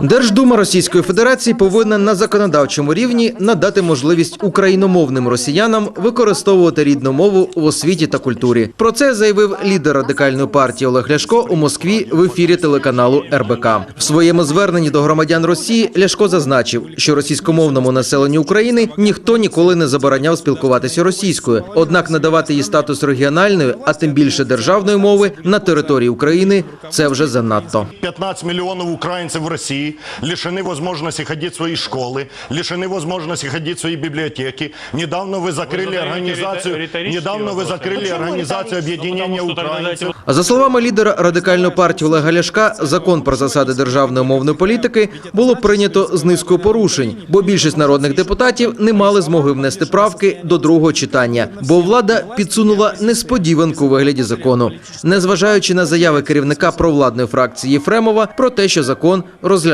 Держдума Російської Федерації повинна на законодавчому рівні надати можливість україномовним росіянам використовувати рідну мову в освіті та культурі. Про це заявив лідер радикальної партії Олег Ляшко у Москві в ефірі телеканалу РБК. В своєму зверненні до громадян Росії Ляшко зазначив, що російськомовному населенню України ніхто ніколи не забороняв спілкуватися російською однак надавати їй статус регіональної, а тим більше державної мови на території України це вже занадто. 15 миллионов украинцев в России лишены возможности ходить в свои школы, лишены возможности ходить в свои библиотеки. Недавно вы закрыли задаете организацию, риторические недавно вы вопросы. закрыли Почему организацию риторические? объединения Потому что тогда украинцев. эти А За словами лідера радикальної партії Олега Ляшка, закон про засади державної мовної політики було прийнято з низкою порушень, бо більшість народних депутатів не мали змоги внести правки до другого читання, бо влада підсунула несподіванку у вигляді закону, незважаючи на заяви керівника провладної фракції Єфремова про те, що закон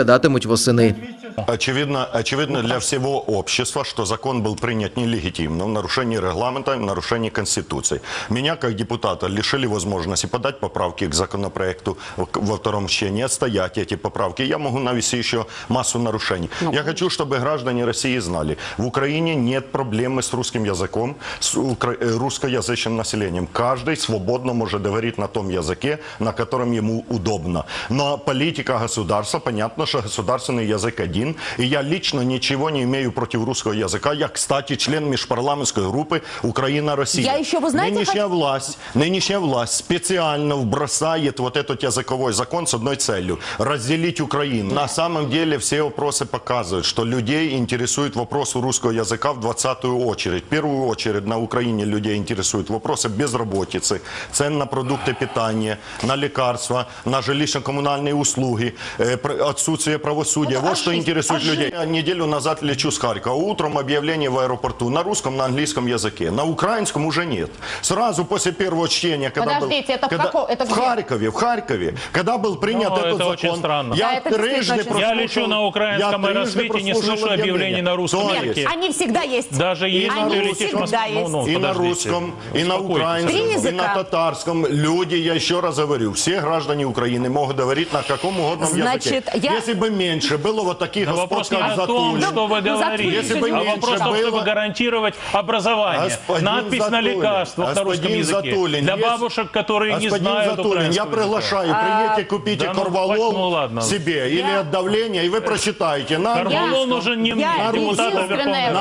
розглядатимуть восени. Очевидно, очевидно для всего общества, что закон был принят нелегитимно, в нарушении регламента, в нарушении Конституции. Меня, как депутата, лишили возможности подать поправки к законопроекту во втором чтении, отстоять эти поправки. Я могу навести еще массу нарушений. Я хочу, чтобы граждане России знали, в Украине нет проблемы с русским языком, с укра- э, русскоязычным населением. Каждый свободно может говорить на том языке, на котором ему удобно. Но политика государства, понятно, что государственный язык один. И я лично ничего не имею против русского языка. Я, кстати, член межпарламентской группы Украина-Россия. Я еще, вы знаете, Нынешняя власть, нынешняя власть специально вбросает вот этот языковой закон с одной целью – разделить Украину. На самом деле все вопросы показывают, что людей интересует вопрос русского языка в 20-ю очередь. В первую очередь на Украине людей интересуют вопросы безработицы, цен на продукты питания, на лекарства, на жилищно-коммунальные услуги, э, пр- отсутствие правосудия. Ну, вот а что жизнь? Интересует А людей. Я неделю назад лечу с Харькова. Утром объявление в аэропорту на русском, на английском языке. На украинском уже нет. Сразу после первого чтения, когда Подождите, был, это в когда- каком- это в где? Харькове, в Харькове, когда был принят Ну, этот это закон, очень странно. я Да, это действительно трижды очень прослушал, Я лечу на украинском аэросмите, не слышу объявлений объявление. на русском То языке. Они всегда есть. Даже если Они ты летишь в всегда Москву, есть. ну, и на русском, и на украинском, и на татарском. Люди, я еще раз говорю, все граждане Украины могут говорить на каком угодно Значит, языке. я- Если бы меньше было вот таких Но господ, вопрос не как о том, Затулин, что вы Ну, говорите, Если бы а вопрос в том, чтобы гарантировать образование, Господин надпись на Затулин, лекарствах на русском языке. Затулин, Для бабушек, которые не знают Затулин, я приглашаю, приедьте, купите да ну, корвалол ну ладно. себе или от давления, и вы прочитаете на Корвалол нужен не мне, на в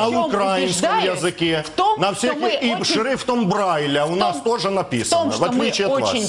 чем украинском языке, в том, на всех и шрифтом Брайля у нас тоже написано, в отличие от вас.